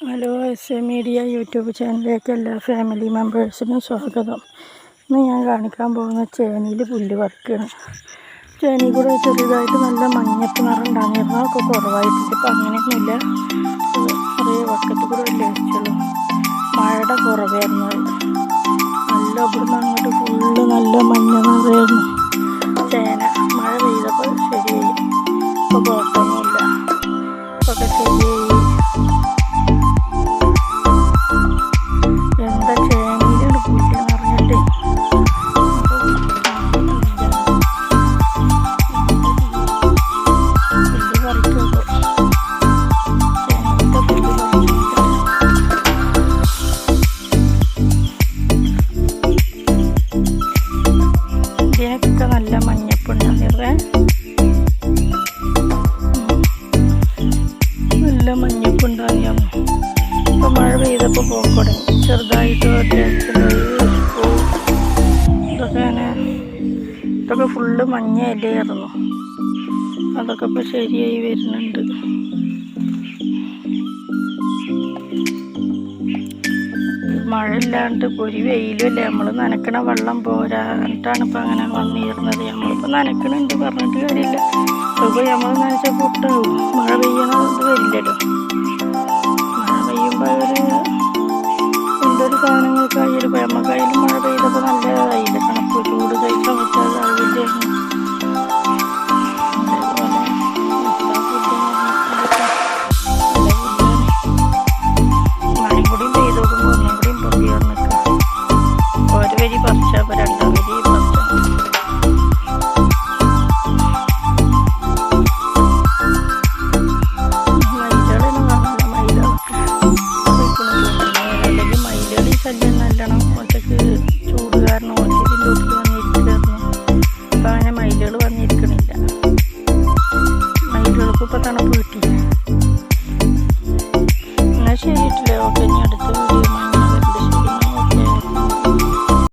Hello S A media YouTube ചാനലിലേക്ക് എല്ലാ family മെമ്പേഴ്സിനും സ്വാഗതം. ഇന്ന് ഞാൻ കാണിക്കാൻ പോകുന്ന ചേനയിൽ പുല്ല് വർക്കാണ് ചേനയിൽ കൂടെ ചെറുതായിട്ട് നല്ല മഞ്ഞപ്പ് നിറം ഉണ്ടായിരുന്നു. ഒക്കെ കുറവായിട്ടുണ്ട്. ഇപ്പം അങ്ങനെയൊന്നുമില്ല. കുറേ വക്കത്ത് കൂടെ അല്ലേ വെച്ചുള്ളൂ. മഴയുടെ കുറവായിരുന്നു. നല്ല ഇവിടുന്ന് അങ്ങോട്ട് ഫുള്ള് നല്ല ഇതിനൊക്കെ നല്ല മഞ്ഞപ്പുണ്ട് നിറയെ. നല്ല മഞ്ഞപ്പുണ്ടായിരുന്നു ഇപ്പൊ മഴ പെയ്തപ്പോൾ പോക്കോടെ. ചെറുതായിട്ട് ഇതൊക്കെ ഫുള്ള് മഞ്ഞ ഇലയായിരുന്നു. അതൊക്കെ ഇപ്പോൾ ശരിയായി വരുന്നുണ്ട്. മഴ ഇല്ലാണ്ട് ഒരു വെയിലുമില്ല. നമ്മൾ നനക്കണ വെള്ളം പോരാട്ടാണ് ഇപ്പം അങ്ങനെ വന്നിരുന്നത്. നമ്മളിപ്പോൾ നനക്കണുണ്ട് പറഞ്ഞിട്ട് കാര്യമില്ല. ഇപ്പോൾ നമ്മൾ നനച്ച പൊട്ടാവും മഴ പെയ്യണത് വരില്ലല്ലോ. മഴ പെയ്യുമ്പോൾ ഒരു വന്നിരിക്കണില്ല മയിലുകൾക്ക് ഇപ്പോൾ തണുപ്പ് കിട്ടി. എന്നാ ശരിയിട്ടില്ലേ ഓക്കെ ഇനി അടുത്ത